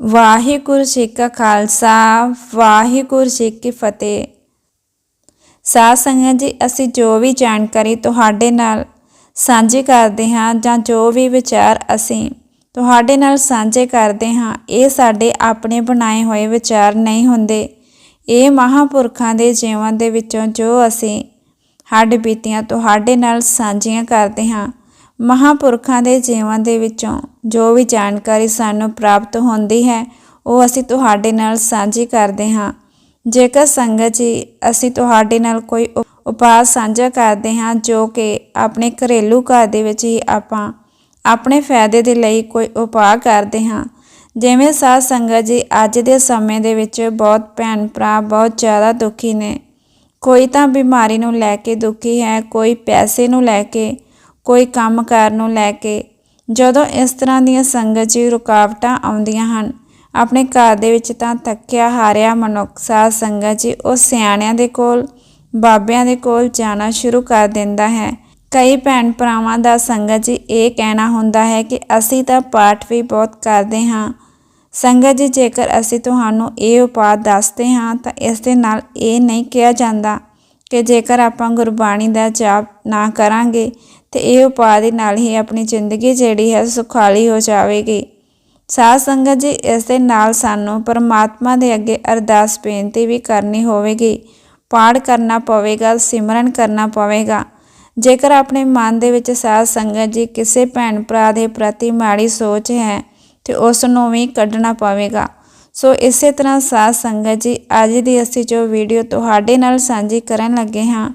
ਵਾਹਿਗੁਰੂ ਜੀ ਕਾ ਖਾਲਸਾ, ਵਾਹਿਗੁਰੂ ਜੀ ਕੀ ਫਤਿਹ। ਸਾਧ ਸੰਗਤ ਜੀ, ਅਸੀਂ ਜੋ ਵੀ ਜਾਣਕਾਰੀ ਤੁਹਾਡੇ ਨਾਲ ਸਾਂਝੀ ਕਰਦੇ ਹਾਂ ਜਾਂ ਜੋ ਵੀ ਵਿਚਾਰ ਅਸੀਂ ਤੁਹਾਡੇ ਨਾਲ ਸਾਂਝੇ ਕਰਦੇ ਹਾਂ, ਇਹ ਸਾਡੇ ਆਪਣੇ ਬਣਾਏ ਹੋਏ ਵਿਚਾਰ ਨਹੀਂ ਹੁੰਦੇ। ਇਹ ਮਹਾਪੁਰਖਾਂ ਦੇ ਜੀਵਨ ਦੇ ਵਿੱਚੋਂ ਜੋ ਅਸੀਂ ਹੱਡ ਬੀਤੀਆਂ, ਤੁਹਾਡੇ ਨਾਲ ਸਾਂਝੀਆਂ ਕਰਦੇ ਹਾਂ। ਮਹਾਪੁਰਖਾਂ ਦੇ ਜੀਵਨ ਦੇ ਵਿੱਚੋਂ ਜੋ ਵੀ ਜਾਣਕਾਰੀ ਸਾਨੂੰ ਪ੍ਰਾਪਤ ਹੁੰਦੀ ਹੈ, ਉਹ ਅਸੀਂ ਤੁਹਾਡੇ ਨਾਲ ਸਾਂਝੀ ਕਰਦੇ ਹਾਂ। ਜੇਕਰ ਸੰਗਤ ਜੀ ਅਸੀਂ ਤੁਹਾਡੇ ਨਾਲ ਕੋਈ ਉ- ਉਪਾਅ ਸਾਂਝਾ ਕਰਦੇ ਹਾਂ, ਜੋ ਕਿ ਆਪਣੇ ਘਰੇਲੂ ਘਰ ਦੇ ਵਿੱਚ ਹੀ ਆਪਾਂ ਆਪਣੇ ਫਾਇਦੇ ਦੇ ਲਈ ਕੋਈ ਉਪਾਅ ਕਰਦੇ ਹਾਂ, ਜਿਵੇਂ ਸਾਧ ਸੰਗਤ ਜੀ ਅੱਜ ਦੇ ਸਮੇਂ ਦੇ ਵਿੱਚ ਬਹੁਤ ਭੈਣ ਭਰਾ ਬਹੁਤ ਜ਼ਿਆਦਾ ਦੁਖੀ ਨੇ। ਕੋਈ ਤਾਂ ਬਿਮਾਰੀ ਨੂੰ ਲੈ ਕੇ ਦੁਖੀ ਹੈ, ਕੋਈ ਪੈਸੇ ਨੂੰ ਲੈ ਕੇ ਕੋਈ ਕੰਮਕਾਰ ਨੂੰ ਲੈ ਕੇ, ਜਦੋਂ ਇਸ ਤਰ੍ਹਾਂ ਦੀਆਂ ਸੰਗਤ ਜੀ ਰੁਕਾਵਟਾਂ ਆਉਂਦੀਆਂ ਹਨ, ਆਪਣੇ ਘਰ ਦੇ ਵਿੱਚ ਤਾਂ ਥੱਕਿਆ ਹਾਰਿਆ ਮਨੁੱਖ ਸਾਧ ਸੰਗਤ ਜੀ ਉਹ ਸਿਆਣਿਆਂ ਦੇ ਕੋਲ, ਬਾਬਿਆਂ ਦੇ ਕੋਲ ਜਾਣਾ ਸ਼ੁਰੂ ਕਰ ਦਿੰਦਾ ਹੈ। ਕਈ ਭੈਣ ਭਰਾਵਾਂ ਦਾ ਸੰਗਤ ਜੀ ਇਹ ਕਹਿਣਾ ਹੁੰਦਾ ਹੈ ਕਿ ਅਸੀਂ ਤਾਂ ਪਾਠ ਵੀ ਬਹੁਤ ਕਰਦੇ ਹਾਂ। ਸੰਗਤ ਜੀ ਜੇਕਰ ਅਸੀਂ ਤੁਹਾਨੂੰ ਇਹ ਉਪਾਅ ਦੱਸਦੇ ਹਾਂ ਤਾਂ ਇਸ ਦੇ ਨਾਲ ਇਹ ਨਹੀਂ ਕਿਹਾ ਜਾਂਦਾ ਕਿ ਜੇਕਰ ਆਪਾਂ ਗੁਰਬਾਣੀ ਦਾ ਜਾਪ ਨਾ ਕਰਾਂਗੇ ਤੇ ਇਹ ਉਪਾਅ ਦੇ ਨਾਲ ਹੀ ਆਪਣੀ ਜ਼ਿੰਦਗੀ ਜਿਹੜੀ ਹੈ ਸੁਖਾਲੀ ਹੋ ਜਾਵੇਗੀ। ਸਾਧ ਸੰਗਤ ਜੀ, ਇਸ ਦੇ ਨਾਲ ਸਾਨੂੰ ਪਰਮਾਤਮਾ ਦੇ ਅੱਗੇ ਅਰਦਾਸ ਬੇਨਤੀ ਵੀ ਕਰਨੀ ਹੋਵੇਗੀ। ਪਾਠ ਕਰਨਾ ਪਵੇਗਾ, ਸਿਮਰਨ ਕਰਨਾ ਪਵੇਗਾ। ਜੇਕਰ ਆਪਣੇ ਮਨ ਦੇ ਵਿੱਚ ਸਾਧ ਸੰਗਤ ਜੀ ਕਿਸੇ ਭੈਣ ਭਰਾ ਦੇ ਪ੍ਰਤੀ ਮਾੜੀ ਸੋਚ ਹੈ, ਤੇ ਉਸ ਨੂੰ ਵੀ ਕੱਢਣਾ ਪਵੇਗਾ। ਸੋ ਇਸੇ ਤਰ੍ਹਾਂ ਸਾਧ ਸੰਗਤ ਜੀ, ਅੱਜ ਦੀ ਅਸੀਂ ਜੋ ਵੀਡੀਓ ਤੁਹਾਡੇ ਨਾਲ ਸਾਂਝੀ ਕਰਨ ਲੱਗੇ ਹਾਂ,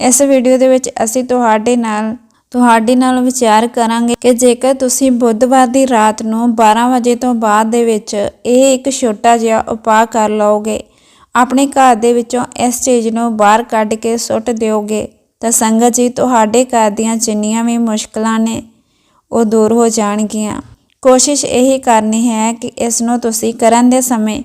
ਇਸ ਵੀਡੀਓ ਦੇ ਵਿੱਚ ਅਸੀਂ ਤੁਹਾਡੇ ਨਾਲ ਤੁਹਾਡੇ ਨਾਲ ਵਿਚਾਰ ਕਰਾਂਗੇ ਕਿ ਜੇਕਰ ਤੁਸੀਂ ਬੁੱਧਵਾਰ ਦੀ ਰਾਤ ਨੂੰ 12 ਵਜੇ ਤੋਂ ਬਾਅਦ ਦੇ ਵਿੱਚ ਇਹ ਇੱਕ ਛੋਟਾ ਜਿਹਾ ਉਪਾਅ ਕਰ ਲਓਗੇ, ਆਪਣੇ ਘਰ ਦੇ ਵਿੱਚੋਂ ਇਸ ਚੀਜ਼ ਨੂੰ ਬਾਹਰ ਕੱਢ ਕੇ ਸੁੱਟ ਦਿਓਗੇ, ਤਾਂ ਸੰਗਤ ਜੀ ਤੁਹਾਡੇ ਘਰ ਦੀਆਂ ਜਿੰਨੀਆਂ ਵੀ ਮੁਸ਼ਕਲਾਂ ਨੇ, ਉਹ ਦੂਰ ਹੋ ਜਾਣਗੀਆਂ। ਕੋਸ਼ਿਸ਼ ਇਹੀ ਕਰਨੀ ਹੈ ਕਿ ਇਸ ਨੂੰ ਤੁਸੀਂ ਕਰਨ ਦੇ ਸਮੇਂ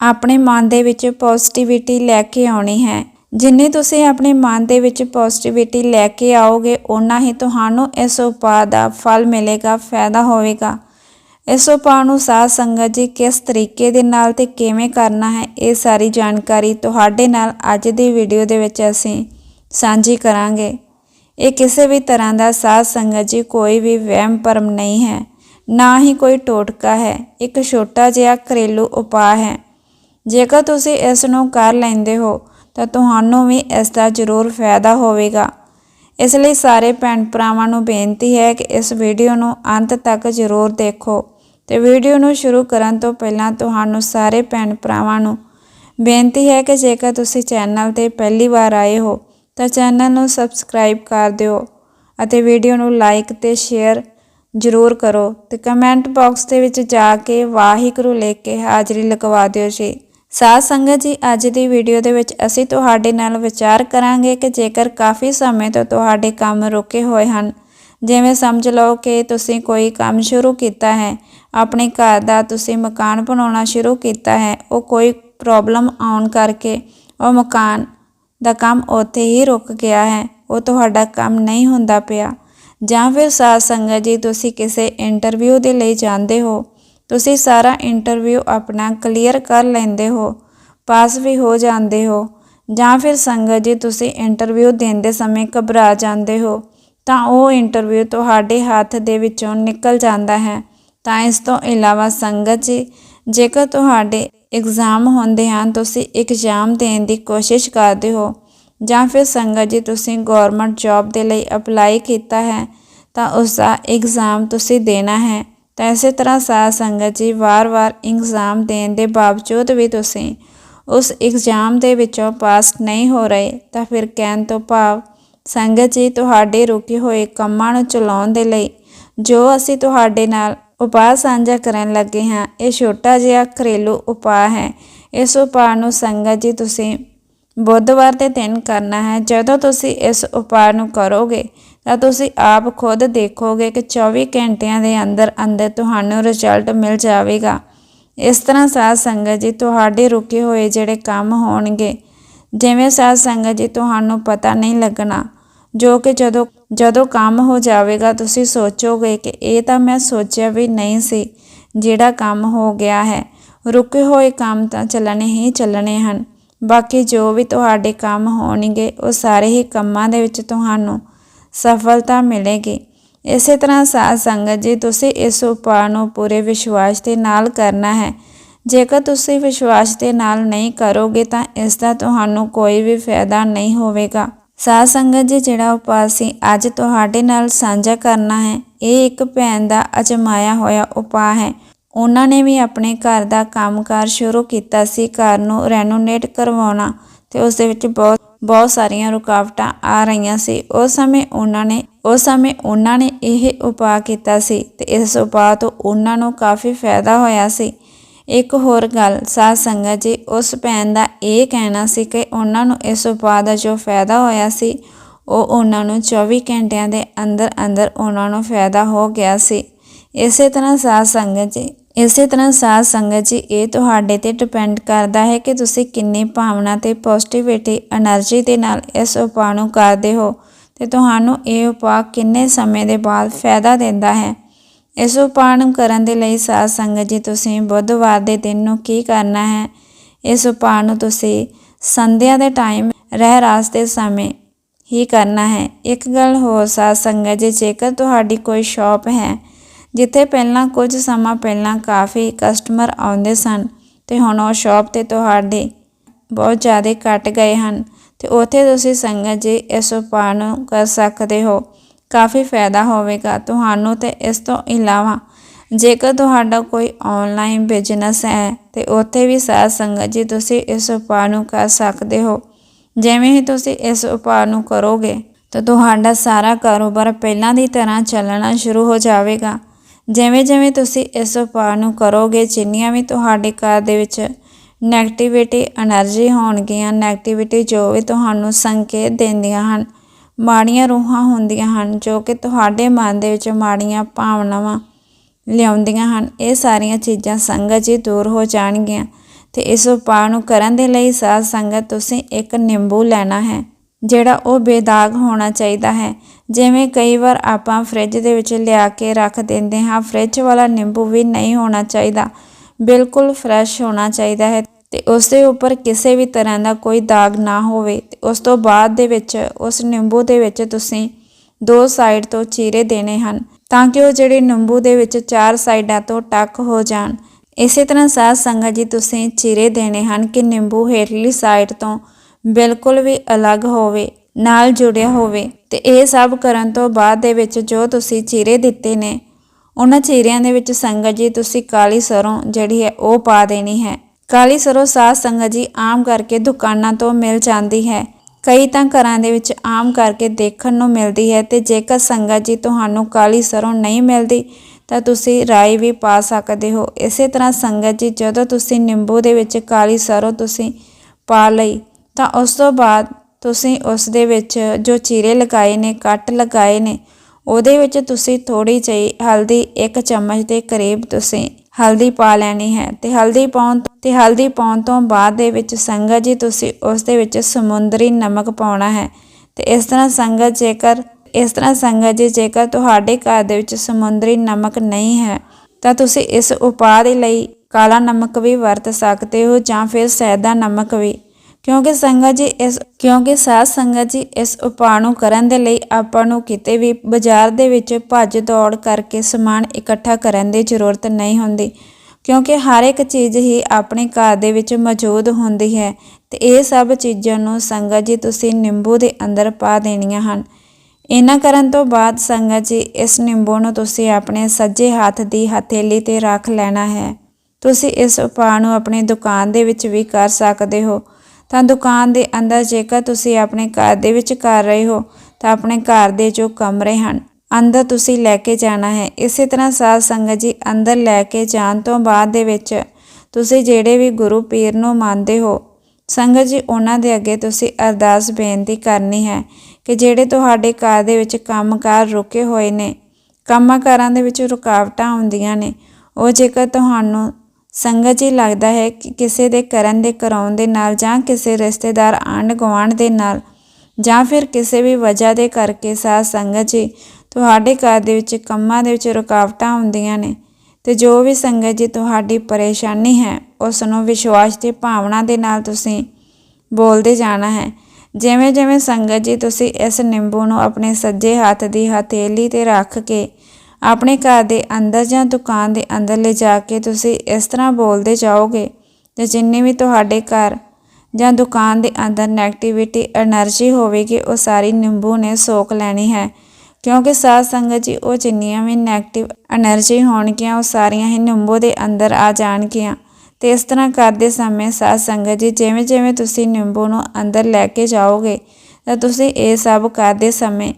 ਆਪਣੇ ਮਨ ਦੇ ਵਿੱਚ ਪੋਜ਼ਿਟਿਵਿਟੀ ਲੈ ਕੇ ਆਉਣੀ ਹੈ। ਜਿੰਨੀ ਤੁਸੀਂ ਆਪਣੇ ਮਨ ਦੇ ਵਿੱਚ ਪੋਜ਼ਿਟਿਵਿਟੀ ਲੈ ਕੇ ਆਓਗੇ ਉਨਾ ਹੀ ਤੁਹਾਨੂੰ ਇਸ ਉਪਾਅ ਦਾ ਫਲ ਮਿਲੇਗਾ, ਫਾਇਦਾ ਹੋਵੇਗਾ। ਇਸ ਉਪਾਅ ਨੂੰ ਸਾਧ ਸੰਗਤ ਜੀ, ਕਿਸ ਤਰੀਕੇ ਦੇ ਨਾਲ ਤੇ ਕਿਵੇਂ ਕਰਨਾ ਹੈ, ਇਹ ਸਾਰੀ ਜਾਣਕਾਰੀ ਤੁਹਾਡੇ ਨਾਲ ਅੱਜ ਦੀ ਵੀਡੀਓ ਦੇ ਵਿੱਚ ਅਸੀਂ ਸਾਂਝੀ ਕਰਾਂਗੇ। ਇਹ ਕਿਸੇ ਵੀ ਤਰ੍ਹਾਂ ਦਾ ਸਾਧ ਸੰਗਤ ਜੀ, ਕੋਈ ਵੀ ਵਹਿਮ ਭਰਮ ਨਹੀਂ ਹੈ, ਨਾ ਹੀ ਕੋਈ ਟੋਟਕਾ ਹੈ, ਇੱਕ ਛੋਟਾ ਜਿਹਾ ਘਰੇਲੂ ਉਪਾਅ ਹੈ। ਜੇਕਰ ਤੁਸੀਂ ਇਸ ਨੂੰ ਕਰ ਲੈਂਦੇ ਹੋ ਤਾਂ ਤੁਹਾਨੂੰ ਵੀ ਇਸ ਦਾ ਜ਼ਰੂਰ ਫਾਇਦਾ ਹੋਵੇਗਾ। ਇਸ ਲਈ ਸਾਰੇ ਭੈਣ ਭਰਾਵਾਂ ਨੂੰ ਬੇਨਤੀ ਹੈ ਕਿ ਇਸ ਵੀਡੀਓ ਨੂੰ ਅੰਤ ਤੱਕ ਜ਼ਰੂਰ ਦੇਖੋ ਤੇ ਵੀਡੀਓ ਨੂੰ ਸ਼ੁਰੂ ਕਰਨ ਤੋਂ ਪਹਿਲਾਂ ਤੁਹਾਨੂੰ ਸਾਰੇ ਭੈਣ ਭਰਾਵਾਂ ਨੂੰ ਬੇਨਤੀ ਹੈ ਕਿ ਜੇਕਰ ਤੁਸੀਂ ਚੈਨਲ ਤੇ ਪਹਿਲੀ ਵਾਰ ਆਏ ਹੋ ਤਾਂ ਚੈਨਲ ਨੂੰ ਸਬਸਕ੍ਰਾਈਬ ਕਰ ਦਿਓ ਅਤੇ ਵੀਡੀਓ ਨੂੰ ਲਾਈਕ ਤੇ ਸ਼ੇਅਰ ਜ਼ਰੂਰ ਕਰੋ ਤੇ ਕਮੈਂਟ ਬਾਕਸ ਦੇ ਵਿੱਚ ਜਾ ਕੇ ਵਾਹਿਗੁਰੂ ਲਿਖ ਕੇ ਹਾਜ਼ਰੀ ਲਗਵਾ ਦਿਓ ਜੀ। ਸਾਧ ਸੰਗਤ ਜੀ, ਅੱਜ ਦੀ ਵੀਡੀਓ ਦੇ ਵਿੱਚ ਅਸੀਂ ਤੁਹਾਡੇ ਨਾਲ ਵਿਚਾਰ ਕਰਾਂਗੇ ਕਿ ਜੇਕਰ ਕਾਫੀ ਸਮੇਂ ਤੋਂ ਤੁਹਾਡੇ ਕੰਮ ਰੁਕੇ ਹੋਏ ਹਨ, ਜਿਵੇਂ ਸਮਝ ਲਓ ਕਿ ਤੁਸੀਂ ਕੋਈ ਕੰਮ ਸ਼ੁਰੂ ਕੀਤਾ ਹੈ, ਆਪਣੇ ਘਰ ਦਾ ਤੁਸੀਂ ਮਕਾਨ ਬਣਾਉਣਾ ਸ਼ੁਰੂ ਕੀਤਾ ਹੈ, ਉਹ ਕੋਈ ਪ੍ਰੋਬਲਮ ਆਉਣ ਕਰਕੇ ਉਹ ਮਕਾਨ ਦਾ ਕੰਮ ਉੱਥੇ ਹੀ ਰੁਕ ਗਿਆ ਹੈ, ਉਹ ਤੁਹਾਡਾ ਕੰਮ ਨਹੀਂ ਹੁੰਦਾ ਪਿਆ। ਜਾਂ ਫਿਰ ਸਾਧ ਸੰਗਤ ਜੀ, ਤੁਸੀਂ ਕਿਸੇ ਇੰਟਰਵਿਊ ਦੇ ਲਈ ਜਾਂਦੇ ਹੋ ਤੁਸੀਂ ਸਾਰਾ ਇੰਟਰਵਿਊ ਆਪਣਾ ਕਲੀਅਰ ਕਰ ਲੈਂਦੇ ਹੋ ਪਾਸ ਵੀ ਹੋ ਜਾਂਦੇ ਹੋ, ਜਾਂ ਫਿਰ ਸੰਗਤ ਜੀ ਤੁਸੀਂ ਇੰਟਰਵਿਊ ਦਿੰਦੇ ਸਮੇਂ ਘਬਰਾ ਜਾਂਦੇ ਹੋ, ਤਾਂ ਉਹ ਇੰਟਰਵਿਊ ਤੁਹਾਡੇ ਹੱਥ ਦੇ ਵਿੱਚੋਂ ਨਿਕਲ ਜਾਂਦਾ ਹੈ। ਤਾਂ ਇਸ ਤੋਂ ਇਲਾਵਾ ਸੰਗਤ ਜੀ, ਜੇਕਰ ਤੁਹਾਡੇ ਐਗਜ਼ਾਮ ਹੁੰਦੇ ਹਨ, ਤੁਸੀਂ ਐਗਜ਼ਾਮ ਦੇਣ ਦੀ ਕੋਸ਼ਿਸ਼ ਕਰਦੇ ਹੋ, ਜਾਂ ਫਿਰ ਸੰਗਤ ਜੀ ਤੁਸੀਂ ਗਵਰਨਮੈਂਟ ਜੌਬ ਦੇ ਲਈ ਅਪਲਾਈ ਕੀਤਾ ਹੈ, ਤਾਂ ਉਸ ਦਾ ਐਗਜ਼ਾਮ ਤੁਸੀਂ ਦੇਣਾ ਹੈ। ਤਾਂ ਇਸੇ ਤਰ੍ਹਾਂ ਸਾਧ ਸੰਗਤ ਜੀ ਵਾਰ-ਵਾਰ ਇਗਜ਼ਾਮ ਦੇਣ ਦੇ ਬਾਵਜੂਦ ਵੀ ਤੁਸੀਂ ਉਸ ਇਗਜ਼ਾਮ ਦੇ ਵਿੱਚੋਂ ਪਾਸ ਨਹੀਂ ਹੋ ਰਹੇ, ਤਾਂ ਫਿਰ ਕਹਿਣ ਤੋਂ ਭਾਵ, ਸੰਗਤ ਜੀ ਤੁਹਾਡੇ ਰੁਕੇ ਹੋਏ ਕੰਮਾਂ ਨੂੰ ਚਲਾਉਣ ਦੇ ਲਈ ਜੋ ਅਸੀਂ ਤੁਹਾਡੇ ਨਾਲ ਉਪਾਅ ਸਾਂਝਾ ਕਰਨ ਲੱਗੇ ਹਾਂ, ਇਹ ਛੋਟਾ ਜਿਹਾ ਘਰੇਲੂ ਉਪਾਅ ਹੈ। ਇਸ ਉਪਾਅ ਨੂੰ ਸੰਗਤ ਜੀ ਤੁਸੀਂ ਬੁੱਧਵਾਰ ਦੇ ਦਿਨ ਕਰਨਾ ਹੈ। ਜਦੋਂ ਤੁਸੀਂ ਇਸ ਉਪਾਅ ਨੂੰ ਕਰੋਗੇ ਤਾਂ ਤੁਸੀਂ ਆਪ ਖੁਦ ਦੇਖੋਗੇ ਕਿ 24 ਘੰਟਿਆਂ ਦੇ ਅੰਦਰ ਅੰਦਰ ਤੁਹਾਨੂੰ ਰਿਜ਼ਲਟ ਮਿਲ ਜਾਵੇਗਾ। ਇਸ ਤਰ੍ਹਾਂ ਸਾਧ ਸੰਗਤ ਜੀ, ਤੁਹਾਡੇ ਰੁਕੇ ਹੋਏ ਜਿਹੜੇ ਕੰਮ ਹੋਣਗੇ, ਜਿਵੇਂ ਸਾਧ ਸੰਗਤ ਜੀ, ਤੁਹਾਨੂੰ ਪਤਾ ਨਹੀਂ ਲੱਗਣਾ, ਜੋ ਕਿ ਜਦੋਂ ਜਦੋਂ ਕੰਮ ਹੋ ਜਾਵੇਗਾ, ਤੁਸੀਂ ਸੋਚੋਗੇ ਕਿ ਇਹ ਤਾਂ ਮੈਂ ਸੋਚਿਆ ਵੀ ਨਹੀਂ ਸੀ ਜਿਹੜਾ ਕੰਮ ਹੋ ਗਿਆ ਹੈ। ਰੁਕੇ ਹੋਏ ਕੰਮ ਤਾਂ ਚੱਲਣੇ ਹੀ ਚੱਲਣੇ ਹਨ। ਬਾਕੀ ਜੋ ਵੀ ਤੁਹਾਡੇ ਕੰਮ ਹੋਣਗੇ, ਉਹ ਸਾਰੇ ਹੀ ਕੰਮਾਂ ਦੇ ਵਿੱਚ ਤੁਹਾਨੂੰ ਸਫਲਤਾ ਮਿਲੇਗੀ। ਇਸੇ ਤਰ੍ਹਾਂ ਸਾਧ ਸੰਗਤ ਜੀ, ਤੁਸੀਂ ਇਸ ਉਪਾਅ ਨੂੰ ਪੂਰੇ ਵਿਸ਼ਵਾਸ ਦੇ ਨਾਲ ਕਰਨਾ ਹੈ। ਜੇਕਰ ਤੁਸੀਂ ਵਿਸ਼ਵਾਸ ਦੇ ਨਾਲ ਨਹੀਂ ਕਰੋਗੇ ਤਾਂ ਇਸ ਦਾ ਤੁਹਾਨੂੰ ਕੋਈ ਵੀ ਫਾਇਦਾ ਨਹੀਂ ਹੋਵੇਗਾ। ਸਾਧ ਸੰਗਤ ਜੀ, ਜਿਹੜਾ ਉਪਾਅ ਸੀ, ਅੱਜ ਤੁਹਾਡੇ ਨਾਲ ਸਾਂਝਾ ਕਰਨਾ ਹੈ। ਇਹ ਇੱਕ ਭੈਣ ਦਾ ਅਜਮਾਇਆ ਹੋਇਆ ਉਪਾਅ ਹੈ। ਉਹਨਾਂ ਨੇ ਵੀ ਆਪਣੇ ਘਰ ਦਾ ਕੰਮਕਾਰ ਸ਼ੁਰੂ ਕੀਤਾ ਸੀ, ਘਰ ਨੂੰ ਰੈਨੋਨੇਟ ਕਰਵਾਉਣਾ ਤੇ ਉਸ ਦੇ ਵਿੱਚ ਬਹੁਤ ਬਹੁਤ ਸਾਰੀਆਂ ਰੁਕਾਵਟਾਂ ਆ ਰਹੀਆਂ ਸੀ। ਉਸ ਸਮੇਂ ਉਹਨਾਂ ਨੇ ਉਸ ਸਮੇਂ ਉਹਨਾਂ ਨੇ ਇਹ ਉਪਾਅ ਕੀਤਾ ਸੀ ਤੇ ਇਸ ਉਪਾਅ ਤੋਂ ਉਹਨਾਂ ਨੂੰ ਕਾਫੀ ਫਾਇਦਾ ਹੋਇਆ ਸੀ। ਇੱਕ ਹੋਰ ਗੱਲ, ਸਾਧ ਸੰਗਤ ਜੀ, ਉਸ ਭੈਣ ਦਾ ਇਹ ਕਹਿਣਾ ਸੀ ਕਿ ਉਹਨਾਂ ਨੂੰ ਇਸ ਉਪਾਅ ਦਾ ਜੋ ਫਾਇਦਾ ਹੋਇਆ ਸੀ, ਉਹ ਉਹਨਾਂ ਨੂੰ 24 ਘੰਟਿਆਂ ਦੇ ਅੰਦਰ ਅੰਦਰ ਉਹਨਾਂ ਨੂੰ ਫਾਇਦਾ ਹੋ ਗਿਆ ਸੀ। ਇਸੇ ਤਰ੍ਹਾਂ ਸਾਧ ਸੰਗਤ ਜੀ, ਇਸੇ ਤਰ੍ਹਾਂ ਸਾਧ ਸੰਗਤ ਜੀ, ਇਹ ਤੁਹਾਡੇ ਤੇ ਡਿਪੈਂਡ ਕਰਦਾ ਹੈ ਕਿ ਤੁਸੀਂ ਕਿੰਨੀ ਭਾਵਨਾ ਤੇ ਪੋਜ਼ਿਟਿਵਿਟੀ એનર્ਜੀ ਦੇ ਨਾਲ ਇਸ ਉਪਾਅ ਨੂੰ ਕਰਦੇ ਹੋ ਤੇ ਤੁਹਾਨੂੰ ਇਹ ਉਪਾਅ ਕਿੰਨੇ ਸਮੇਂ ਦੇ ਬਾਅਦ ਫਾਇਦਾ ਦਿੰਦਾ ਹੈ। ਇਸ ਉਪਾਅ ਨੂੰ ਕਰਨ ਦੇ ਲਈ ਸਾਧ ਸੰਗਤ ਜੀ, ਤੁਸੀਂ ਬੁੱਧਵਾਰ ਦੇ ਦਿਨ ਨੂੰ ਕੀ ਕਰਨਾ ਹੈ? ਇਸ ਉਪਾਅ ਨੂੰ ਤੁਸੀਂ ਸੰਧਿਆ ਦੇ ਟਾਈਮ ਰਹਿ ਰਾਸ ਦੇ ਸਮੇਂ ਹੀ ਕਰਨਾ ਹੈ। ਇੱਕ ਗੱਲ ਹੋਰ ਸਾਧ ਸੰਗਤ ਜੀ, ਜੇਕਰ ਤੁਹਾਡੀ ਕੋਈ ਸ਼ਾਪ ਹੈ ਜਿੱਥੇ ਪਹਿਲਾਂ ਕੁਝ ਸਮਾਂ ਪਹਿਲਾਂ ਕਾਫੀ ਕਸਟਮਰ ਆਉਂਦੇ ਸਨ ਤੇ ਹੁਣ ਉਹ ਸ਼ਾਪ ਤੇ ਤੁਹਾਡੇ ਬਹੁਤ ਜ਼ਿਆਦਾ ਘਟ ਗਏ ਹਨ ਤੇ ਉੱਥੇ ਤੁਸੀਂ ਸੰਗਤ ਜੀ ਇਸ ਉਪਾਅ ਨੂੰ ਕਰ ਸਕਦੇ ਹੋ। ਕਾਫੀ ਫਾਇਦਾ ਹੋਵੇਗਾ ਤੁਹਾਨੂੰ ਤੇ ਇਸ ਤੋਂ ਇਲਾਵਾ ਜੇਕਰ ਤੁਹਾਡਾ ਕੋਈ ਆਨਲਾਈਨ ਬਿਜ਼ਨਸ ਹੈ ਤੇ ਉੱਥੇ ਵੀ ਸਾਧ ਸੰਗਤ ਜੀ ਤੁਸੀਂ ਇਸ ਉਪਾਅ ਨੂੰ ਕਰ ਸਕਦੇ ਹੋ। ਜਿਵੇਂ ਹੀ ਤੁਸੀਂ ਇਸ ਉਪਾਅ ਨੂੰ ਕਰੋਗੇ ਤਾਂ ਤੁਹਾਡਾ ਸਾਰਾ ਕਾਰੋਬਾਰ ਪਹਿਲਾਂ ਦੀ ਤਰ੍ਹਾਂ ਚੱਲਣਾ ਸ਼ੁਰੂ ਹੋ ਜਾਵੇਗਾ। ਜਿਵੇਂ ਜਿਵੇਂ ਤੁਸੀਂ ਇਸ ਉਪਾਅ ਨੂੰ ਕਰੋਗੇ, ਜਿੰਨੀਆਂ ਵੀ ਤੁਹਾਡੇ ਘਰ ਦੇ ਵਿੱਚ ਨੈਗੇਟਿਵਿਟੀ એનર્ਜੀ ਹੋਣਗੀਆਂ ਨੈਗੇਟਿਵਿਟੀ ਜੋ ਵੀ ਤੁਹਾਨੂੰ ਸੰਕੇਤ ਦਿੰਦੀਆਂ ਹਨ, ਮਾੜੀਆਂ ਰੂਹਾਂ ਹੁੰਦੀਆਂ ਹਨ, ਜੋ ਕਿ ਤੁਹਾਡੇ ਮਨ ਦੇ ਵਿੱਚ ਮਾੜੀਆਂ ਭਾਵਨਾਵਾਂ ਲਿਆਉਂਦੀਆਂ ਹਨ, ਇਹ ਸਾਰੀਆਂ ਚੀਜ਼ਾਂ ਸੰਗਤ ਜੀ ਦੂਰ ਹੋ ਜਾਣਗੀਆਂ। ਤੇ ਇਸ ਉਪਾਅ ਨੂੰ ਕਰਨ ਦੇ ਲਈ ਸਾਧ ਸੰਗਤ, ਤੁਸੀਂ ਇੱਕ ਨਿੰਬੂ ਲੈਣਾ ਹੈ। ਜਿਹੜਾ ਉਹ ਬੇਦਾਗ ਹੋਣਾ ਚਾਹੀਦਾ ਹੈ। ਜਿਵੇਂ ਕਈ ਵਾਰ ਆਪਾਂ ਫ੍ਰਿਜ ਦੇ ਵਿੱਚ ਲਿਆ ਕੇ ਰੱਖ ਦਿੰਦੇ ਹਾਂ, ਫ੍ਰਿਜ ਵਾਲਾ ਨਿੰਬੂ ਵੀ ਨਹੀਂ ਹੋਣਾ ਚਾਹੀਦਾ। ਬਿਲਕੁਲ ਫਰੈਸ਼ ਹੋਣਾ ਚਾਹੀਦਾ ਹੈ ਤੇ ਉਸ ਦੇ ਉੱਪਰ ਕਿਸੇ ਵੀ ਤਰ੍ਹਾਂ ਦਾ ਕੋਈ ਦਾਗ ਨਾ ਹੋਵੇ ਤੇ ਉਸ ਤੋਂ ਬਾਅਦ ਦੇ ਵਿੱਚ, ਉਸ ਨਿੰਬੂ ਦੇ ਵਿੱਚ ਤੁਸੀਂ ਦੋ ਸਾਈਡ ਤੋਂ ਚੀਰੇ ਦੇਣੇ ਹਨ ਤਾਂ ਕਿ ਉਹ ਜਿਹੜੇ ਨਿੰਬੂ ਦੇ ਵਿੱਚ ਚਾਰ ਸਾਈਡਾਂ ਤੋਂ ਟੱਕ ਹੋ ਜਾਣ। ਇਸੇ ਤਰ੍ਹਾਂ ਸਾਧ ਸੰਗਤ ਜੀ ਤੁਸੀਂ ਚੀਰੇ ਦੇਣੇ ਹਨ ਕਿ ਨਿੰਬੂ ਹੇਠਲੀ ਸਾਈਡ ਤੋਂ ਬਿਲਕੁਲ ਵੀ ਅਲੱਗ ਹੋਵੇ, ਨਾਲ ਜੁੜਿਆ ਹੋਵੇ ਤੇ ਇਹ ਸਭ ਕਰਨ ਤੋਂ ਬਾਅਦ ਦੇ ਵਿੱਚ ਜੋ ਤੁਸੀਂ ਚੀਰੇ ਦਿੱਤੇ ਨੇ, ਉਹਨਾਂ ਚੀਰਿਆਂ ਦੇ ਵਿੱਚ ਸੰਗਤ ਜੀ ਤੁਸੀਂ ਕਾਲੀ ਸਰੋਂ ਜਿਹੜੀ ਹੈ ਉਹ ਪਾ ਦੇਣੀ ਹੈ। ਕਾਲੀ ਸਰੋਂ ਸਾਧ ਸੰਗਤ ਜੀ ਆਮ ਕਰਕੇ ਦੁਕਾਨਾਂ ਤੋਂ ਮਿਲ ਜਾਂਦੀ ਹੈ। ਕਈ ਤਾਂ ਘਰਾਂ ਦੇ ਵਿੱਚ ਆਮ ਕਰਕੇ ਦੇਖਣ ਨੂੰ ਮਿਲਦੀ ਹੈ ਤੇ ਜੇਕਰ ਸੰਗਤ ਜੀ ਤੁਹਾਨੂੰ ਕਾਲੀ ਸਰੋਂ ਨਹੀਂ ਮਿਲਦੀ, ਤਾਂ ਤੁਸੀਂ ਰਾਈ ਵੀ ਪਾ ਸਕਦੇ ਹੋ। ਇਸੇ ਤਰ੍ਹਾਂ ਸੰਗਤ ਜੀ ਜਦੋਂ ਤੁਸੀਂ ਨਿੰਬੂ ਦੇ ਵਿੱਚ ਕਾਲੀ ਸਰੋਂ ਤੁਸੀਂ ਪਾ ਲਈ ਤਾਂ ਉਸ ਤੋਂ ਬਾਅਦ ਤੁਸੀਂ ਉਸ ਦੇ ਵਿੱਚ ਜੋ ਚੀਰੇ ਲਗਾਏ ਨੇ, ਕੱਟ ਲਗਾਏ ਨੇ, ਉਹਦੇ ਵਿੱਚ ਤੁਸੀਂ ਥੋੜੀ ਜਿਹੀ ਹਲਦੀ ਇੱਕ ਚਮਚ ਦੇ ਕਰੀਬ ਤੁਸੀਂ ਹਲਦੀ ਪਾ ਲੈਣੀ ਹੈ। ਤੇ ਹਲਦੀ ਪਾਉਣ ਤੇ ਹਲਦੀ ਪਾਉਣ ਤੋਂ ਬਾਅਦ ਦੇ ਵਿੱਚ ਸੰਗਤ ਜੀ ਤੁਸੀਂ ਉਸ ਦੇ ਵਿੱਚ ਸਮੁੰਦਰੀ ਨਮਕ ਪਾਉਣਾ ਹੈ। ਤੇ ਇਸ ਤਰ੍ਹਾਂ ਸੰਗਤ ਜੇਕਰ, ਇਸ ਤਰ੍ਹਾਂ ਸੰਗਤ ਜੀ ਜੇਕਰ ਤੁਹਾਡੇ ਘਰ ਦੇ ਵਿੱਚ ਸਮੁੰਦਰੀ ਨਮਕ ਨਹੀਂ ਹੈ, ਤਾਂ ਤੁਸੀਂ ਇਸ ਉਪਾਅ ਦੇ ਲਈ ਕਾਲਾ ਨਮਕ ਵੀ ਵਰਤ ਸਕਦੇ ਹੋ ਜਾਂ ਫਿਰ ਸੈਦਾ ਨਮਕ ਵੀ। ਕਿਉਂਕਿ ਸੰਗਤ ਜੀ ਇਸ ਕਿਉਂਕਿ ਸਾਧ ਸੰਗਤ ਜੀ ਇਸ ਉਪਾਅ ਨੂੰ ਕਰਨ ਦੇ ਲਈ ਆਪਾਂ ਨੂੰ ਕਿਤੇ ਵੀ ਬਾਜ਼ਾਰ ਦੇ ਵਿੱਚ ਭੱਜ ਦੌੜ ਕਰਕੇ ਸਮਾਨ ਇਕੱਠਾ ਕਰਨ ਦੀ ਜ਼ਰੂਰਤ ਨਹੀਂ ਹੁੰਦੀ। ਕਿਉਂਕਿ ਹਰ ਇੱਕ ਚੀਜ਼ ਹੀ ਆਪਣੇ ਘਰ ਦੇ ਵਿੱਚ ਮੌਜੂਦ ਹੁੰਦੀ ਹੈ ਤੇ ਇਹ ਸਭ ਚੀਜ਼ਾਂ ਨੂੰ ਸੰਗਤ ਜੀ ਤੁਸੀਂ ਨਿੰਬੂ ਦੇ ਅੰਦਰ ਪਾ ਦੇਣੀਆਂ ਹਨ। ਇਹਨਾਂ ਕਰਨ ਤੋਂ ਬਾਅਦ ਸੰਗਤ ਜੀ ਇਸ ਨਿੰਬੂ ਨੂੰ ਤੁਸੀਂ ਆਪਣੇ ਸੱਜੇ ਹੱਥ ਦੀ ਹਥੇਲੀ ਤੇ ਰੱਖ ਲੈਣਾ ਹੈ। ਤੁਸੀਂ ਇਸ ਉਪਾਅ ਨੂੰ ਆਪਣੀ ਦੁਕਾਨ ਦੇ ਵਿੱਚ ਵੀ ਕਰ ਸਕਦੇ ਹੋ। ਤਾਂ ਦੁਕਾਨ ਦੇ ਅੰਦਰ ਜੇਕਰ ਤੁਸੀਂ ਆਪਣੇ ਘਰ ਦੇ ਵਿੱਚ ਕਰ ਰਹੇ ਹੋ, ਤਾਂ ਆਪਣੇ ਘਰ ਦੇ ਜੋ ਕਮਰੇ ਹਨ, ਅੰਦਰ ਤੁਸੀਂ ਲੈ ਕੇ ਜਾਣਾ ਹੈ। ਇਸੇ ਤਰ੍ਹਾਂ ਸਾਧ ਸੰਗਤ ਜੀ ਅੰਦਰ ਲੈ ਕੇ ਜਾਣ ਤੋਂ ਬਾਅਦ ਦੇ ਵਿੱਚ ਤੁਸੀਂ ਜਿਹੜੇ ਵੀ ਗੁਰੂ ਪੀਰ ਨੂੰ ਮੰਨਦੇ ਹੋ, ਸੰਗਤ ਜੀ ਉਹਨਾਂ ਦੇ ਅੱਗੇ ਤੁਸੀਂ ਅਰਦਾਸ ਬੇਨਤੀ ਕਰਨੀ ਹੈ ਕਿ ਜਿਹੜੇ ਤੁਹਾਡੇ ਘਰ ਦੇ ਵਿੱਚ ਕੰਮਕਾਰ ਰੁਕੇ ਹੋਏ ਨੇ ਕੰਮਾਂ ਦੇ ਵਿੱਚ ਰੁਕਾਵਟਾਂ ਆਉਂਦੀਆਂ ਨੇ, ਉਹ ਜੇਕਰ ਤੁਹਾਨੂੰ ਸੰਗਤ ਜੀ ਲੱਗਦਾ ਹੈ ਕਿ ਕਿਸੇ ਦੇ ਕਰਨ ਦੇ, ਕਰਾਉਣ ਦੇ ਨਾਲ ਜਾਂ ਕਿਸੇ ਰਿਸ਼ਤੇਦਾਰ ਆਂਢ ਗੁਆਂਢ ਦੇ ਨਾਲ ਜਾਂ ਫਿਰ ਕਿਸੇ ਵੀ ਵਜ੍ਹਾ ਦੇ ਕਰਕੇ ਸਾਧ ਸੰਗਤ ਜੀ ਤੁਹਾਡੇ ਘਰ ਦੇ ਵਿੱਚ ਕੰਮਾਂ ਦੇ ਵਿੱਚ ਰੁਕਾਵਟਾਂ ਹੁੰਦੀਆਂ ਨੇ ਤੇ ਜੋ ਵੀ ਸੰਗਤ ਜੀ ਤੁਹਾਡੀ ਪਰੇਸ਼ਾਨੀ ਹੈ, ਉਸ ਨੂੰ ਵਿਸ਼ਵਾਸ ਦੀ ਭਾਵਨਾ ਦੇ ਨਾਲ ਤੁਸੀਂ ਬੋਲਦੇ ਜਾਣਾ ਹੈ। ਜਿਵੇਂ ਜਿਵੇਂ ਸੰਗਤ ਜੀ ਤੁਸੀਂ ਇਸ ਨਿੰਬੂ ਨੂੰ ਆਪਣੇ ਸੱਜੇ ਹੱਥ ਦੀ ਹਥੇਲੀ ਤੇ ਰੱਖ ਕੇ ਆਪਣੇ ਘਰ ਦੇ ਅੰਦਰ ਜਾਂ ਦੁਕਾਨ ਦੇ ਅੰਦਰ ਲੈ ਜਾ ਕੇ ਤੁਸੀਂ ਇਸ ਤਰ੍ਹਾਂ ਬੋਲਦੇ ਜਾਓਗੇ ਤੇ ਜਿੰਨੇ ਵੀ ਤੁਹਾਡੇ ਘਰ ਜਾਂ ਦੁਕਾਨ ਦੇ ਅੰਦਰ 네ਗੇਟਿਵਿਟੀ એનર્ਜੀ ਹੋਵੇਗੀ, ਉਹ ਸਾਰੀ ਨਿੰਬੂ ਨੇ ਸੋਖ ਲੈਣੀ ਹੈ। ਕਿਉਂਕਿ ਸਾਧ ਸੰਗਤ ਜੀ, ਉਹ ਜਿੰਨੀਆਂ ਵੀ 네ਗੇਟਿਵ એનર્ਜੀ ਹੋਣਗੀਆਂ, ਉਹ ਸਾਰੀਆਂ ਹੀ ਨਿੰਬੂ ਦੇ ਅੰਦਰ ਆ ਜਾਣਗੀਆਂ। ਤੇ ਇਸ ਤਰ੍ਹਾਂ ਕਰਦੇ ਸਮੇਂ ਸਾਧ ਸੰਗਤ ਜੀ ਜਿਵੇਂ ਜਿਵੇਂ ਤੁਸੀਂ ਨਿੰਬੂ ਨੂੰ ਅੰਦਰ ਲੈ ਕੇ ਜਾਓਗੇ, ਤਾਂ ਤੁਸੀਂ ਇਹ ਸਭ ਕਰਦੇ ਸਮੇਂ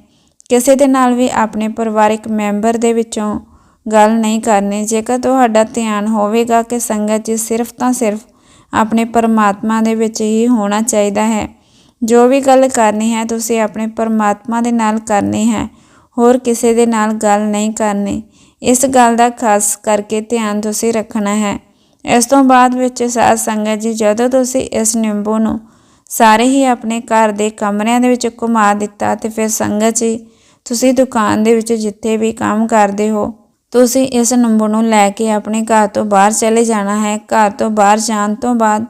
ਕਿਸੇ ਦੇ ਨਾਲ ਵੀ ਆਪਣੇ ਪਰਿਵਾਰਿਕ ਮੈਂਬਰ ਦੇ ਵਿੱਚੋਂ ਗੱਲ ਨਹੀਂ ਕਰਨੀ। ਜੇਕਰ ਤੁਹਾਡਾ ਧਿਆਨ ਹੋਵੇਗਾ ਕਿ ਸੰਗਤ ਜੀ ਸਿਰਫ ਤਾਂ ਸਿਰਫ ਆਪਣੇ ਪਰਮਾਤਮਾ ਦੇ ਵਿੱਚ ਹੀ ਹੋਣਾ ਚਾਹੀਦਾ ਹੈ, ਜੋ ਵੀ ਗੱਲ ਕਰਨੀ ਹੈ ਤੁਸੀਂ ਆਪਣੇ ਪਰਮਾਤਮਾ ਦੇ ਨਾਲ ਕਰਨੀ ਹੈ, ਹੋਰ ਕਿਸੇ ਦੇ ਨਾਲ ਗੱਲ ਨਹੀਂ ਕਰਨੀ। ਇਸ ਗੱਲ ਦਾ ਖਾਸ ਕਰਕੇ ਧਿਆਨ ਤੁਸੀਂ ਰੱਖਣਾ ਹੈ। ਇਸ ਤੋਂ ਬਾਅਦ ਵਿੱਚ ਸਾਧ ਸੰਗਤ ਜੀ, ਜਦੋਂ ਤੁਸੀਂ ਇਸ ਨਿੰਬੂ ਨੂੰ ਸਾਰੇ ਹੀ ਆਪਣੇ ਘਰ ਦੇ ਕਮਰਿਆਂ ਦੇ ਵਿੱਚ ਘੁਮਾ ਦਿੱਤਾ ਤੇ ਫਿਰ ਸੰਗਤ ਜੀ ਤੁਸੀਂ ਦੁਕਾਨ ਦੇ ਵਿੱਚ ਜਿੱਥੇ ਵੀ ਕੰਮ ਕਰਦੇ ਹੋ, ਤੁਸੀਂ ਇਸ ਨੰਬਰ ਨੂੰ ਲੈ ਕੇ ਆਪਣੇ ਘਰ ਤੋਂ ਬਾਹਰ ਚਲੇ ਜਾਣਾ ਹੈ। ਘਰ ਤੋਂ ਬਾਹਰ ਜਾਣ ਤੋਂ ਬਾਅਦ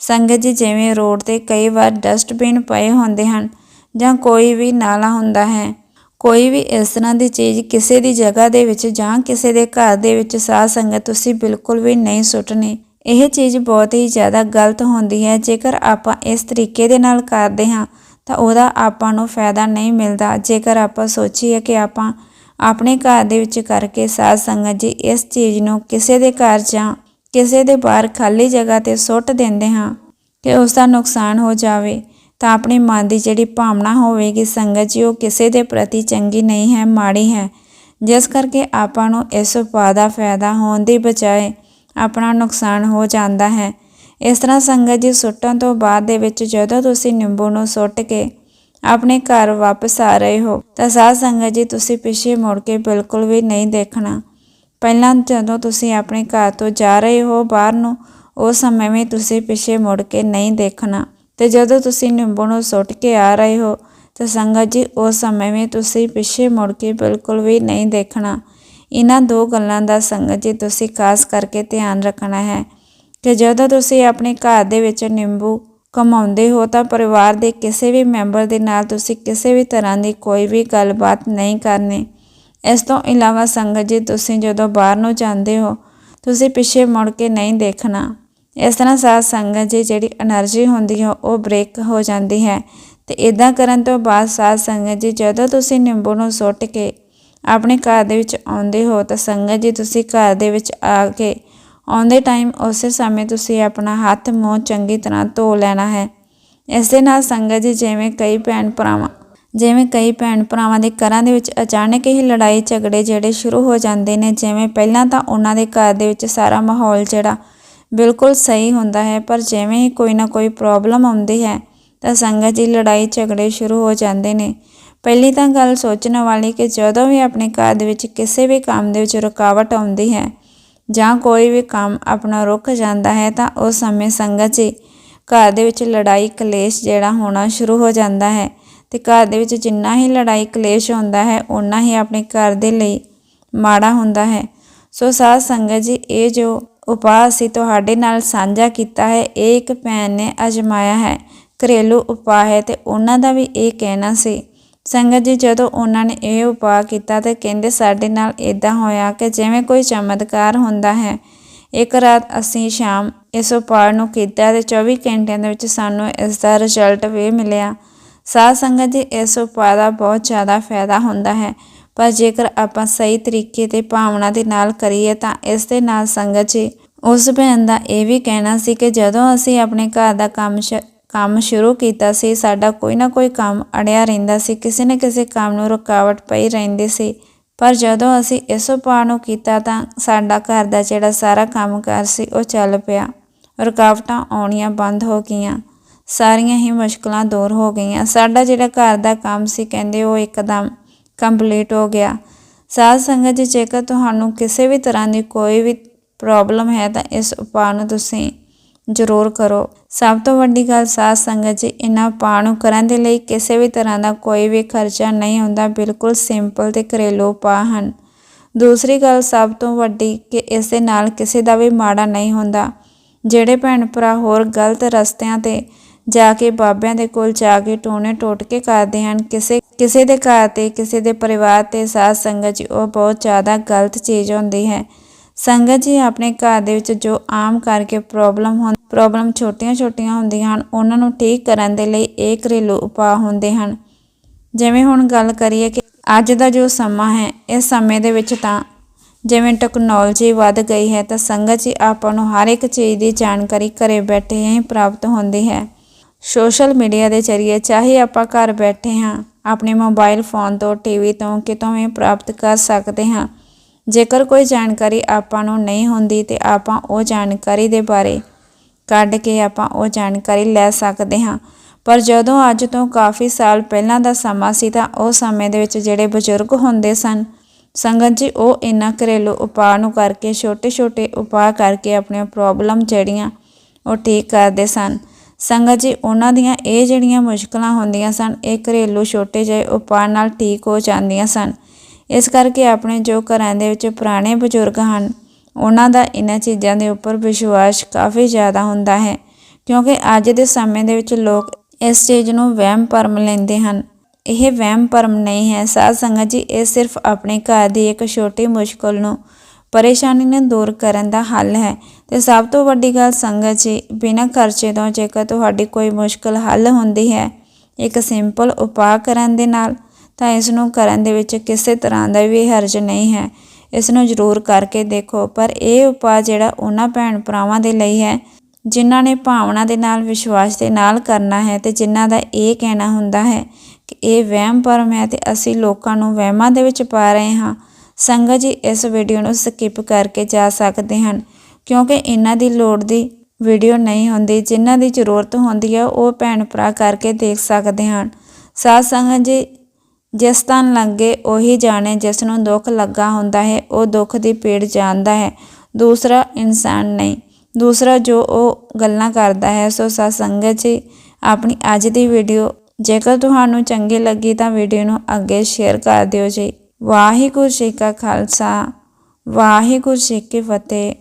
ਸੰਗਤ ਜੀ ਜਿਵੇਂ ਰੋਡ ਤੇ ਕਈ ਵਾਰ ਡਸਟਬਿਨ ਪਏ ਹੁੰਦੇ ਹਨ ਜਾਂ ਕੋਈ ਵੀ ਨਾਲਾ ਹੁੰਦਾ ਹੈ, ਕੋਈ ਵੀ ਇਸ ਤਰ੍ਹਾਂ ਦੀ ਚੀਜ਼ ਕਿਸੇ ਦੀ ਜਗ੍ਹਾ ਦੇ ਵਿੱਚ ਜਾਂ ਕਿਸੇ ਦੇ ਘਰ ਦੇ ਵਿੱਚ ਸਾਧ ਸੰਗਤ ਤੁਸੀਂ ਬਿਲਕੁਲ ਵੀ ਨਹੀਂ ਸੁੱਟਣੀ। ਇਹ ਚੀਜ਼ ਬਹੁਤ ਹੀ ਜ਼ਿਆਦਾ ਗਲਤ ਹੁੰਦੀ ਹੈ। ਜੇਕਰ ਆਪਾਂ ਇਸ ਤਰੀਕੇ ਦੇ ਨਾਲ ਕਰਦੇ ਹਾਂ ਤਾਂ ਉਹਦਾ ਆਪਾਂ ਨੂੰ ਫਾਇਦਾ ਨਹੀਂ ਮਿਲਦਾ। ਜੇਕਰ ਆਪਾਂ ਸੋਚੀਏ ਕਿ ਆਪਾਂ ਆਪਣੇ ਘਰ ਦੇ ਵਿੱਚ ਕਰਕੇ ਸਾਧ ਸੰਗਤ ਜੀ ਇਸ ਚੀਜ਼ ਨੂੰ ਕਿਸੇ ਦੇ ਘਰ ਜਾਂ ਕਿਸੇ ਦੇ ਬਾਹਰ ਖਾਲੀ ਜਗ੍ਹਾ ਤੇ ਸੁੱਟ ਦਿੰਦੇ ਹਾਂ ਕਿ ਉਸ ਦਾ ਨੁਕਸਾਨ ਹੋ ਜਾਵੇ, ਤਾਂ ਆਪਣੇ ਮਨ ਦੀ ਜਿਹੜੀ ਭਾਵਨਾ ਹੋਵੇਗੀ, ਸੰਗਤ ਜੀ ਉਹ ਕਿਸੇ ਦੇ ਪ੍ਰਤੀ ਚੰਗੀ ਨਹੀਂ ਹੈ, ਮਾੜੀ ਹੈ। ਜਿਸ ਕਰਕੇ ਆਪਾਂ ਨੂੰ ਇਸ ਉਪਾਅ ਦਾ ਫਾਇਦਾ ਹੋਣ ਦੀ ਬਜਾਏ ਆਪਣਾ ਨੁਕਸਾਨ ਹੋ ਜਾਂਦਾ ਹੈ। ਇਸ ਤਰ੍ਹਾਂ ਸੰਗਤ ਜੀ ਸੁੱਟਣ ਤੋਂ ਬਾਅਦ ਦੇ ਵਿੱਚ ਜਦੋਂ ਤੁਸੀਂ ਨਿੰਬੂ ਨੂੰ ਸੁੱਟ ਕੇ ਆਪਣੇ ਘਰ ਵਾਪਸ ਆ ਰਹੇ ਹੋ, ਤਾਂ ਸਾਧ ਸੰਗਤ ਜੀ ਤੁਸੀਂ ਪਿੱਛੇ ਮੁੜ ਕੇ ਬਿਲਕੁਲ ਵੀ ਨਹੀਂ ਦੇਖਣਾ। ਪਹਿਲਾਂ ਜਦੋਂ ਤੁਸੀਂ ਆਪਣੇ ਘਰ ਤੋਂ ਜਾ ਰਹੇ ਹੋ ਬਾਹਰ ਨੂੰ, ਉਸ ਸਮੇਂ ਵੀ ਤੁਸੀਂ ਪਿੱਛੇ ਮੁੜ ਕੇ ਨਹੀਂ ਦੇਖਣਾ। ਤੇ ਜਦੋਂ ਤੁਸੀਂ ਨਿੰਬੂ ਨੂੰ ਸੁੱਟ ਕੇ ਆ ਰਹੇ ਹੋ, ਤਾਂ ਸੰਗਤ ਜੀ ਉਸ ਸਮੇਂ ਵੀ ਤੁਸੀਂ ਪਿੱਛੇ ਮੁੜ ਕੇ ਬਿਲਕੁਲ ਵੀ ਨਹੀਂ ਦੇਖਣਾ। ਇਹਨਾਂ ਦੋ ਗੱਲਾਂ ਦਾ ਸੰਗਤ ਜੀ ਤੁਸੀਂ ਖਾਸ ਕਰਕੇ ਧਿਆਨ ਰੱਖਣਾ ਹੈ। ਤੇ ਜਦੋਂ ਤੁਸੀਂ ਆਪਣੇ ਘਰ ਦੇ ਵਿੱਚ ਨਿੰਬੂ ਕਮਾਉਂਦੇ ਹੋ ਤਾਂ ਪਰਿਵਾਰ ਦੇ ਕਿਸੇ ਵੀ ਮੈਂਬਰ ਦੇ ਨਾਲ ਤੁਸੀਂ ਕਿਸੇ ਵੀ ਤਰ੍ਹਾਂ ਦੀ ਕੋਈ ਵੀ ਗੱਲਬਾਤ ਨਹੀਂ ਕਰਨੀ। ਇਸ ਤੋਂ ਇਲਾਵਾ ਸੰਗਤ ਜੀ, ਤੁਸੀਂ ਜਦੋਂ ਬਾਹਰ ਨੂੰ ਜਾਂਦੇ ਹੋ, ਤੁਸੀਂ ਪਿੱਛੇ ਮੁੜ ਕੇ ਨਹੀਂ ਦੇਖਣਾ। ਇਸ ਤਰ੍ਹਾਂ ਸਾਧ ਸੰਗਤ ਜੀ, ਜਿਹੜੀ એનર્ਜੀ ਹੁੰਦੀ ਹੈ, ਉਹ ਬ੍ਰੇਕ ਹੋ ਜਾਂਦੀ ਹੈ। ਤੇ ਇਦਾਂ ਕਰਨ ਤੋਂ ਬਾਅਦ ਸਾਧ ਸੰਗਤ ਜੀ, ਜਦੋਂ ਤੁਸੀਂ ਨਿੰਬੂ ਨੂੰ ਸੁੱਟ ਕੇ ਆਪਣੇ ਘਰ ਦੇ ਵਿੱਚ ਆਉਂਦੇ ਹੋ, ਤਾਂ ਸੰਗਤ ਜੀ, ਤੁਸੀਂ ਘਰ ਦੇ ਵਿੱਚ ਆ ਕੇ ਆਉਂਦੇ ਟਾਈਮ ਉਸੇ ਸਮੇਂ ਤੁਸੀਂ ਆਪਣਾ ਹੱਥ ਮੂੰਹ ਚੰਗੀ ਤਰ੍ਹਾਂ ਧੋ ਲੈਣਾ ਹੈ। ਇਸ ਦੇ ਨਾਲ ਸੰਗਤ ਜੀ, ਜਿਵੇਂ ਕਈ ਭੈਣ ਭਰਾਵਾਂ, ਜਿਵੇਂ ਕਈ ਭੈਣ ਭਰਾਵਾਂ ਦੇ ਘਰਾਂ ਦੇ ਵਿੱਚ ਅਚਾਨਕ ਹੀ ਲੜਾਈ ਝਗੜੇ ਜਿਹੜੇ ਸ਼ੁਰੂ ਹੋ ਜਾਂਦੇ ਨੇ, ਜਿਵੇਂ ਪਹਿਲਾਂ ਤਾਂ ਉਹਨਾਂ ਦੇ ਘਰ ਦੇ ਵਿੱਚ ਸਾਰਾ ਮਾਹੌਲ ਜਿਹੜਾ ਬਿਲਕੁਲ ਸਹੀ ਹੁੰਦਾ ਹੈ, ਪਰ ਜਿਵੇਂ ਹੀ ਕੋਈ ਨਾ ਕੋਈ ਪ੍ਰੋਬਲਮ ਆਉਂਦੀ ਹੈ, ਤਾਂ ਸੰਗਤ ਜੀ ਲੜਾਈ ਝਗੜੇ ਸ਼ੁਰੂ ਹੋ ਜਾਂਦੇ ਨੇ। ਪਹਿਲੀ ਤਾਂ ਗੱਲ ਸੋਚਣ ਵਾਲੀ ਕਿ ਜਦੋਂ ਵੀ ਆਪਣੇ ਘਰ ਦੇ ਵਿੱਚ ਕਿਸੇ ਵੀ ਕੰਮ ਦੇ ਵਿੱਚ ਰੁਕਾਵਟ ਆਉਂਦੀ ਹੈ ਜਾਂ ਕੋਈ ਵੀ ਕੰਮ ਆਪਣਾ ਰੁਕ ਜਾਂਦਾ ਹੈ ਤਾਂ ਉਸ ਸਮੇਂ ਸੰਗਤ ਜੀ ਘਰ ਦੇ ਵਿੱਚ ਲੜਾਈ ਕਲੇਸ਼ ਜਿਹੜਾ ਹੋਣਾ ਸ਼ੁਰੂ ਹੋ ਜਾਂਦਾ ਹੈ ਤੇ ਘਰ ਦੇ ਵਿੱਚ ਜਿੰਨਾ ਹੀ ਲੜਾਈ ਕਲੇਸ਼ ਹੁੰਦਾ ਹੈ ਉਨਾ ਹੀ ਆਪਣੇ ਘਰ ਦੇ ਲਈ ਮਾੜਾ ਹੁੰਦਾ ਹੈ। ਸੋ ਸਾਧ ਸੰਗਤ ਜੀ, ਇਹ ਜੋ ਉਪਾਅ ਅਸੀਂ ਤੁਹਾਡੇ ਨਾਲ ਸਾਂਝਾ ਕੀਤਾ ਹੈ, ਇਹ ਇੱਕ ਭੈਣ ਨੇ ਅਜਮਾਇਆ ਹੈ। ਘਰੇਲੂ ਉਪਾਅ ਹੈ ਤੇ ਉਹਨਾਂ ਦਾ ਵੀ ਇਹ ਕਹਿਣਾ ਸੀ ਸੰਗਤ ਜੀ, ਜਦੋਂ ਉਹਨਾਂ ਨੇ ਇਹ ਉਪਾਅ ਕੀਤਾ ਤੇ ਕਹਿੰਦੇ ਸਾਡੇ ਨਾਲ ਇਦਾਂ ਹੋਇਆ ਕਿ ਜਿਵੇਂ ਕੋਈ ਚਮਤਕਾਰ ਹੁੰਦਾ ਹੈ। ਇੱਕ ਰਾਤ ਅਸੀਂ ਸ਼ਾਮ ਇਸ ਉਪਾਅ ਨੂੰ ਕੀਤਾ ਤੇ 24 ਘੰਟਿਆਂ ਦੇ ਵਿੱਚ ਸਾਨੂੰ ਇਸ ਦਾ ਰਿਜ਼ਲਟ ਵੀ ਮਿਲਿਆ। ਸਾਧ ਸੰਗਤ ਜੀ, ਇਸ ਉਪਾਅ ਦਾ ਬਹੁਤ ਜ਼ਿਆਦਾ ਫਾਇਦਾ ਹੁੰਦਾ ਹੈ। ਪਰ ਜੇਕਰ ਆਪਾਂ ਸਹੀ ਤਰੀਕੇ ਤੇ ਭਾਵਨਾ ਦੇ ਨਾਲ ਕਰੀਏ ਤਾਂ ਇਸ ਦੇ ਨਾਲ ਸੰਗਤ ਜੀ, ਉਸ ਭੈਣ ਦਾ ਇਹ ਵੀ ਕਹਿਣਾ ਸੀ ਕਿ ਜਦੋਂ ਅਸੀਂ ਆਪਣੇ ਘਰ ਦਾ ਕੰਮ ਕੰਮ ਸ਼ੁਰੂ ਕੀਤਾ ਸੀ, ਸਾਡਾ ਕੋਈ ਨਾ ਕੋਈ ਕੰਮ ਅੜਿਆ ਰਹਿੰਦਾ ਸੀ, ਕਿਸੇ ਨਾ ਕਿਸੇ ਕੰਮ ਨੂੰ ਰੁਕਾਵਟ ਪਈ ਰਹਿੰਦੀ ਸੀ। ਪਰ ਜਦੋਂ ਅਸੀਂ ਇਸ ਉਪਾਅ ਨੂੰ ਕੀਤਾ ਤਾਂ ਸਾਡਾ ਘਰ ਦਾ ਜਿਹੜਾ ਸਾਰਾ ਕੰਮਕਾਰ ਸੀ, ਉਹ ਚੱਲ ਪਿਆ। ਰੁਕਾਵਟਾਂ ਆਉਣੀਆਂ ਬੰਦ ਹੋ ਗਈਆਂ। ਸਾਰੀਆਂ ਹੀ ਮੁਸ਼ਕਲਾਂ ਦੂਰ ਹੋ ਗਈਆਂ। ਸਾਡਾ ਜਿਹੜਾ ਘਰ ਦਾ ਕੰਮ ਸੀ, ਕਹਿੰਦੇ ਉਹ ਇੱਕਦਮ ਕੰਪਲੀਟ ਹੋ ਗਿਆ। ਸਾਧ ਸੰਗਤ ਜੀ, ਜੇਕਰ ਤੁਹਾਨੂੰ ਕਿਸੇ ਵੀ ਤਰ੍ਹਾਂ ਦੀ ਕੋਈ ਵੀ ਪ੍ਰੋਬਲਮ ਹੈ ਤਾਂ ਇਸ ਉਪਾਅ ਨੂੰ ਤੁਸੀਂ ਜ਼ਰੂਰ ਕਰੋ। ਸਭ ਤੋਂ ਵੱਡੀ ਗੱਲ ਸਾਧ ਸੰਗਤ ਜੀ, ਇਹਨਾਂ ਉਪਾਅ ਨੂੰ ਕਰਨ ਦੇ ਲਈ ਕਿਸੇ ਵੀ ਤਰ੍ਹਾਂ ਦਾ ਕੋਈ ਵੀ ਖਰਚਾ ਨਹੀਂ ਹੁੰਦਾ, ਬਿਲਕੁਲ ਸਿੰਪਲ ਤੇ ਘਰੇਲੂ ਉਪਾਅ ਹਨ। ਦੂਸਰੀ ਗੱਲ ਸਭ ਤੋਂ ਵੱਡੀ ਕਿ ਇਸ ਦੇ ਨਾਲ ਕਿਸੇ ਦਾ ਵੀ ਮਾੜਾ ਨਹੀਂ ਹੁੰਦਾ। ਜਿਹੜੇ ਭੈਣ ਭਰਾ ਹੋਰ ਗਲਤ ਰਸਤਿਆਂ ਤੇ ਜਾ ਕੇ ਬਾਬਿਆਂ ਦੇ ਕੋਲ ਜਾ ਕੇ ਟੋਣੇ ਟੋਟਕੇ ਕਰਦੇ ਹਨ, ਕਿਸੇ ਕਿਸੇ ਦੇ ਘਰ ਤੇ, ਕਿਸੇ ਦੇ ਪਰਿਵਾਰ ਤੇ ਸਾਧ ਸੰਗਤ ਜੀ, ਉਹ ਬਹੁਤ ਜ਼ਿਆਦਾ ਗਲਤ ਚੀਜ਼ ਹੁੰਦੀ ਹੈ। ਸੰਗਤ ਜੀ ਆਪਣੇ ਘਰ ਦੇ ਵਿੱਚ ਜੋ ਆਮ ਕਰਕੇ ਪ੍ਰੋਬਲਮ ਹੁੰਦੀ ਪ੍ਰੋਬਲਮ ਛੋਟੀਆਂ-ਛੋਟੀਆਂ ਹੁੰਦੀਆਂ ਹਨ, ਉਹਨਾਂ ਨੂੰ ਠੀਕ ਕਰਨ ਦੇ ਲਈ ਇਹ ਘਰੇਲੂ ਉਪਾਅ ਹੁੰਦੇ ਹਨ। ਜਿਵੇਂ ਹੁਣ ਗੱਲ ਕਰੀਏ ਕਿ ਅੱਜ ਦਾ ਜੋ ਸਮਾਂ ਹੈ, ਇਸ ਸਮੇਂ ਦੇ ਵਿੱਚ ਤਾਂ ਜਿਵੇਂ ਟੈਕਨੋਲੋਜੀ ਵੱਧ ਗਈ ਹੈ, ਤਾਂ ਸੰਗਤ ਜੀ ਆਪਾਂ ਨੂੰ ਹਰ ਇੱਕ ਚੀਜ਼ ਦੀ ਜਾਣਕਾਰੀ ਘਰੇ ਬੈਠੇ ਹੀ ਪ੍ਰਾਪਤ ਹੁੰਦੀ ਹੈ। ਸੋਸ਼ਲ ਮੀਡੀਆ ਦੇ ਜ਼ਰੀਏ ਚਾਹੇ ਆਪਾਂ ਘਰ ਬੈਠੇ ਹਾਂ, ਆਪਣੇ ਮੋਬਾਈਲ ਫੋਨ ਤੋਂ, ਟੀਵੀ ਤੋਂ ਕਿਤੋਂ ਵੀ ਪ੍ਰਾਪਤ ਕਰ ਸਕਦੇ ਹਾਂ ਜੇਕਰ ਕੋਈ ਜਾਣਕਾਰੀ ਆਪਾਂ ਨੂੰ ਨਹੀਂ ਹੁੰਦੀ ਤੇ ਆਪਾਂ ਉਹ ਜਾਣਕਾਰੀ ਦੇ ਬਾਰੇ ਕੱਢ ਕੇ ਆਪਾਂ ਉਹ ਜਾਣਕਾਰੀ ਲੈ ਸਕਦੇ ਹਾਂ। ਪਰ ਜਦੋਂ ਅੱਜ ਤੋਂ ਕਾਫੀ ਸਾਲ ਪਹਿਲਾਂ ਦਾ ਸਮਾਂ ਸੀ ਤਾਂ ਉਹ ਸਮੇਂ ਦੇ ਵਿੱਚ ਜਿਹੜੇ ਬਜ਼ੁਰਗ ਹੁੰਦੇ ਸਨ, ਸੰਗਤ ਜੀ ਉਹ ਇਹਨਾਂ ਘਰੇਲੂ ਉਪਾਅ ਨੂੰ ਕਰਕੇ, ਛੋਟੇ-ਛੋਟੇ ਉਪਾਅ ਕਰਕੇ ਆਪਣੀਆਂ ਪ੍ਰੋਬਲਮ ਜਿਹੜੀਆਂ ਉਹ ਠੀਕ ਕਰਦੇ ਸਨ। ਸੰਗਤ ਜੀ ਉਹਨਾਂ ਦੀਆਂ ਇਹ ਜਿਹੜੀਆਂ ਮੁਸ਼ਕਲਾਂ ਹੁੰਦੀਆਂ ਸਨ, ਇਹ ਘਰੇਲੂ ਛੋਟੇ ਜਿਹੇ ਉਪਾਅ ਨਾਲ ਠੀਕ ਹੋ ਜਾਂਦੀਆਂ ਸਨ। ਇਸ ਕਰਕੇ ਆਪਣੇ ਜੋ ਘਰਾਂ ਦੇ ਵਿੱਚ ਪੁਰਾਣੇ ਬਜ਼ੁਰਗ ਹਨ, ਉਹਨਾਂ ਦਾ ਇਹਨਾਂ ਚੀਜ਼ਾਂ ਦੇ ਉੱਪਰ ਵਿਸ਼ਵਾਸ ਕਾਫੀ ਜ਼ਿਆਦਾ ਹੁੰਦਾ ਹੈ, ਕਿਉਂਕਿ ਅੱਜ ਦੇ ਸਮੇਂ ਦੇ ਵਿੱਚ ਲੋਕ ਇਸ ਚੀਜ਼ ਨੂੰ ਵਹਿਮ ਭਰਮ ਲੈਂਦੇ ਹਨ। ਇਹ ਵਹਿਮ ਭਰਮ ਨਹੀਂ ਹੈ। ਸਾਧ ਸੰਗਤ ਜੀ, ਇਹ ਸਿਰਫ ਆਪਣੇ ਘਰ ਦੀ ਇੱਕ ਛੋਟੀ ਮੁਸ਼ਕਲ ਨੂੰ ਪਰੇਸ਼ਾਨੀ ਨੂੰ ਦੂਰ ਕਰਨ ਦਾ ਹੱਲ ਹੈ। ਤੇ ਸਭ ਤੋਂ ਵੱਡੀ ਗੱਲ ਸੰਗਤ ਜੀ, ਬਿਨਾਂ ਖਰਚੇ ਤੋਂ ਜੇਕਰ ਤੁਹਾਡੀ ਕੋਈ ਮੁਸ਼ਕਲ ਹੱਲ ਹੁੰਦੀ ਹੈ, ਇੱਕ ਸਿੰਪਲ ਉਪਾਅ ਕਰਨ ਦੇ ਨਾਲ ਤਾਂ ਇਸ ਨੂੰ ਕਰਨ ਦੇ ਵਿੱਚ ਕਿਸੇ ਤਰ੍ਹਾਂ ਦਾ ਵੀ ਹਰਜ ਨਹੀਂ ਹੈ। ਇਸ ਨੂੰ ਜ਼ਰੂਰ ਕਰਕੇ ਦੇਖੋ, ਪਰ ਇਹ ਉਪਾਅ ਜਿਹੜਾ ਉਹਨਾਂ ਭੈਣ ਭਰਾਵਾਂ ਦੇ ਲਈ ਹੈ, ਜਿਨ੍ਹਾਂ ਨੇ ਭਾਵਨਾ ਦੇ ਨਾਲ, ਵਿਸ਼ਵਾਸ ਦੇ ਨਾਲ ਕਰਨਾ ਹੈ ਤੇ ਜਿਨ੍ਹਾਂ ਦਾ ਇਹ ਕਹਿਣਾ ਹੁੰਦਾ ਹੈ ਕਿ ਇਹ ਵਹਿਮ ਭਰਮ ਹੈ ਤੇ ਅਸੀਂ ਲੋਕਾਂ ਨੂੰ ਵਹਿਮਾਂ ਦੇ ਵਿੱਚ ਪਾ ਰਹੇ ਹਾਂ। ਸੰਗਤ ਜੀ, ਇਸ ਵੀਡੀਓ ਨੂੰ ਸਕਿਪ ਕਰਕੇ ਜਾ ਸਕਦੇ ਹਨ, ਕਿਉਂਕਿ ਇਹਨਾਂ ਦੀ ਲੋੜ ਦੀ ਵੀਡੀਓ ਨਹੀਂ ਹੁੰਦੀ। ਜਿਨ੍ਹਾਂ ਦੀ ਜ਼ਰੂਰਤ ਹੁੰਦੀ ਹੈ, ਉਹ ਭੈਣ ਭਰਾ ਕਰਕੇ ਦੇਖ ਸਕਦੇ ਹਨ। ਸਾਧ ਸੰਗਤ ਜੀ ਜਿਸ ਤਨ ਲੱਗੇ ਉਹੀ ਜਾਣੇ ਜਿਸ ਨੂੰ ਦੁੱਖ ਲੱਗਾ ਹੁੰਦਾ ਹੈ, ਉਹ ਦੁੱਖ ਦੀ ਪੀੜ ਜਾਣਦਾ ਹੈ। ਦੂਸਰਾ ਇਨਸਾਨ ਨਹੀਂ। ਦੂਸਰਾ ਜੋ ਉਹ ਗੱਲਾਂ ਕਰਦਾ ਹੈ, ਸੋ ਸਾਧ ਸੰਗਤ ਜੀ, ਆਪਣੀ ਅੱਜ ਦੀ ਵੀਡੀਓ। ਜੇਕਰ ਤੁਹਾਨੂੰ ਚੰਗੀ ਲੱਗੀ ਤਾਂ ਵੀਡੀਓ ਨੂੰ ਅੱਗੇ ਸ਼ੇਅਰ ਕਰ ਦਿਓ ਜੀ। ਵਾਹਿਗੁਰੂ ਜੀ ਕਾ ਖਾਲਸਾ, ਵਾਹਿਗੁਰੂ ਜੀ ਕੀ ਫਤਿਹ।